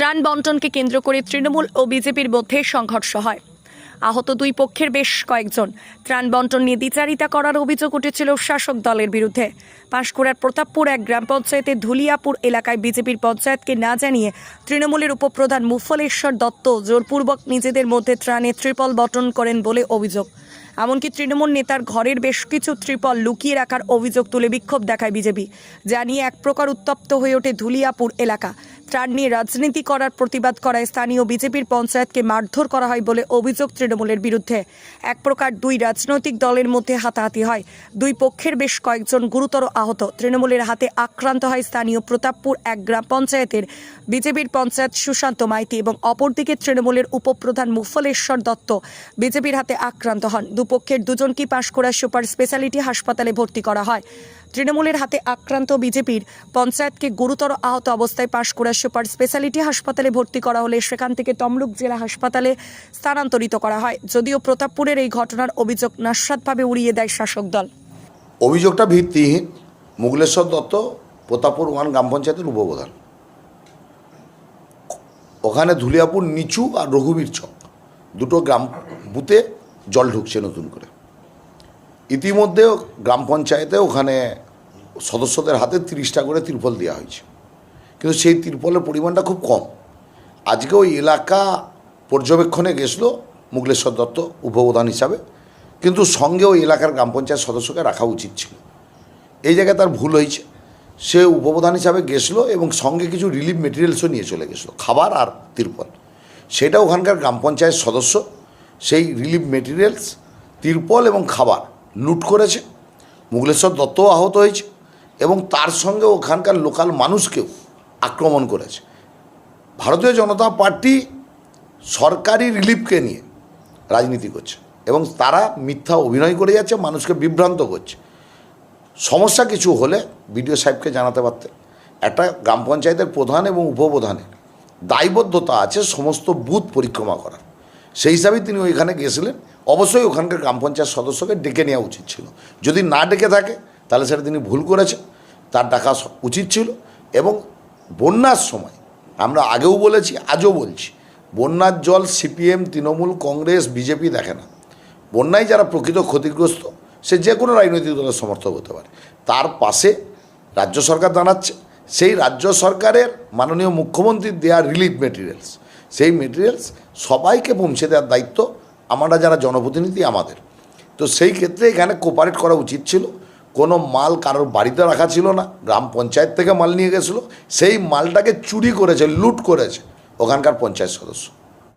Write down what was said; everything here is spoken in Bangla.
ত্রাণ বন্টনকে কেন্দ্র করে তৃণমূল ও বিজেপির মধ্যে সংঘর্ষ হয়। আহত দুই পক্ষের বেশ কয়েকজন ত্রাণ বন্টন নিয়ে দ্বিচারিতা করার অভিযোগ উঠেছিল শাসক দলের বিরুদ্ধে। পাঁশকুড়ার প্রতাপপুর এক গ্রাম পঞ্চায়েতের ধুলিয়াপুর এলাকায় বিজেপির পঞ্চায়েতকে না জানিয়ে তৃণমূলের উপপ্রধান মুফলেশ্বর দত্ত জোরপূর্বক নিজেদের মধ্যে ত্রাণে ত্রিপল বটন করেন বলে অভিযোগ। এমনকি তৃণমূল নেতার ঘরের বেশ কিছু ত্রিপল লুকিয়ে রাখার অভিযোগ তুলে বিক্ষোভ দেখায় বিজেপি। যা নিয়ে এক প্রকার উত্তপ্ত হয়ে ওঠে ধুলিয়াপুর এলাকা। ত্রাণ নিয়ে রাজনীতি করার প্রতিবাদ করায় স্থানীয় বিজেপির পঞ্চায়েতকে মারধর করা হয় বলে অভিযোগ তৃণমূলের বিরুদ্ধে। এক প্রকার দুই রাজনৈতিক দলের মধ্যে হাতাহাতি হয়। দুই পক্ষের বেশ কয়েকজন গুরুতর আহত। তৃণমূলের হাতে আক্রান্ত হয় স্থানীয় প্রতাপপুর এক গ্রাম পঞ্চায়েতের বিজেপির পঞ্চায়েত সুশান্ত মাইতি এবং অপরদিকে তৃণমূলের উপপ্রধান মুফলেশ্বর দত্ত। বিজেপির হাতে আক্রান্ত হন। দুপক্ষের দুজনকেই পাঁশকুড়া সুপার স্পেশালিটি হাসপাতালে ভর্তি করা হয়। তৃণমূলের হাতে আক্রান্ত বিজেপির পঞ্চায়েতকে গুরুতর আহত অবস্থায় পাঁশকুড়া সুপার স্পেশালিটি হাসপাতালে ভর্তি করা হলে সেখান থেকে তমলুক জেলা হাসপাতালে স্থানান্তরিত করা হয়। যদিও প্রতাপপুরের এই ঘটনার অভিযোগ নাস্বাদভাবে উড়িয়ে দেয় শাসক দল। অভিযোগটা ভিত্তিহীন। মুগলেশ্বর দত্ত, প্রতাপপুর ওয়ান গ্রাম পঞ্চায়েতের উপপ্রধান। ওখানে ধুলিয়াপুর, নিচু আর রঘুবীর চক। দুটো গ্রাম বুথে জল ঢুকছে নতুন করে। ইতিমধ্যে গ্রাম পঞ্চায়েতে ওখানে সদস্যদের হাতে তিরিশটা করে তিরপল দেওয়া হয়েছে। কিন্তু সেই তিরপলের পরিমাণটা খুব কম। আজকে ওই এলাকা পর্যবেক্ষণে গেছিল মুগলেশ্বর দত্ত উপপ্রধান হিসাবে। কিন্তু সঙ্গে ওই এলাকার গ্রাম পঞ্চায়েত সদস্যকে রাখা উচিত ছিল। এই জায়গায় তার ভুল হয়েছে। সে উপপ্রধান হিসাবে গেছিল এবং সঙ্গে কিছু রিলিফ মেটেরিয়ালসও নিয়ে চলে গেছিল, খাবার আর তিরপল। সেটা ওখানকার গ্রাম পঞ্চায়েত সদস্য, সেই রিলিফ মেটেরিয়ালস তিরপল এবং খাবার লুট করেছে, মুগলেশ্বর দত্তও আহত হয়েছে এবং তার সঙ্গে ওখানকার লোকাল মানুষকেও আক্রমণ করেছে। ভারতীয় জনতা পার্টি সরকারি রিলিফকে নিয়ে রাজনীতি করছে এবং তারা মিথ্যা অভিনয় করে যাচ্ছে, মানুষকে বিভ্রান্ত করছে। সমস্যা কিছু হলে বিডিও সাহেবকে জানাতে পারতেন একটা গ্রাম পঞ্চায়েতের প্রধান এবং উপপ্রধানের দায়বদ্ধতা আছে, সমস্ত বুথ পরিক্রমা করার। সেই হিসাবেই তিনি ওইখানে গিয়েছিলেন। অবশ্যই ওখানকার গ্রাম পঞ্চায়েত সদস্যকে ডেকে নেওয়া উচিত ছিল। যদি না ডেকে থাকে, তাহলে সেটা তিনি ভুল করেছেন। তার ডাকা উচিত ছিল এবং বন্যার সময়, আমরা আগেও বলেছি, আজও বলছি, বন্যার জল সিপিএম, তৃণমূল, কংগ্রেস, বিজেপি দেখে না। বন্যায় যারা প্রকৃত ক্ষতিগ্রস্ত, সে যে কোনো রাজনৈতিক দলের সমর্থক হতে পারে। তার পাশে রাজ্য সরকার দাঁড়াচ্ছে। সেই রাজ্য সরকারের মাননীয় মুখ্যমন্ত্রীর দেওয়া রিলিফ মেটেরিয়ালস। সেই মেটেরিয়ালস সবাইকে পৌঁছে দেওয়ার দায়িত্ব আমরা যারা জনপ্রতিনিধি আমাদের। তো সেই ক্ষেত্রে এখানে কোপারেট করা উচিত ছিল। কোনো মাল কারোর বাড়িতে রাখা ছিল না, গ্রাম পঞ্চায়েত থেকে মাল নিয়ে গেছিল। সেই মালটাকে চুরি করেছে, লুট করেছে ওখানকার পঞ্চায়েত সদস্য।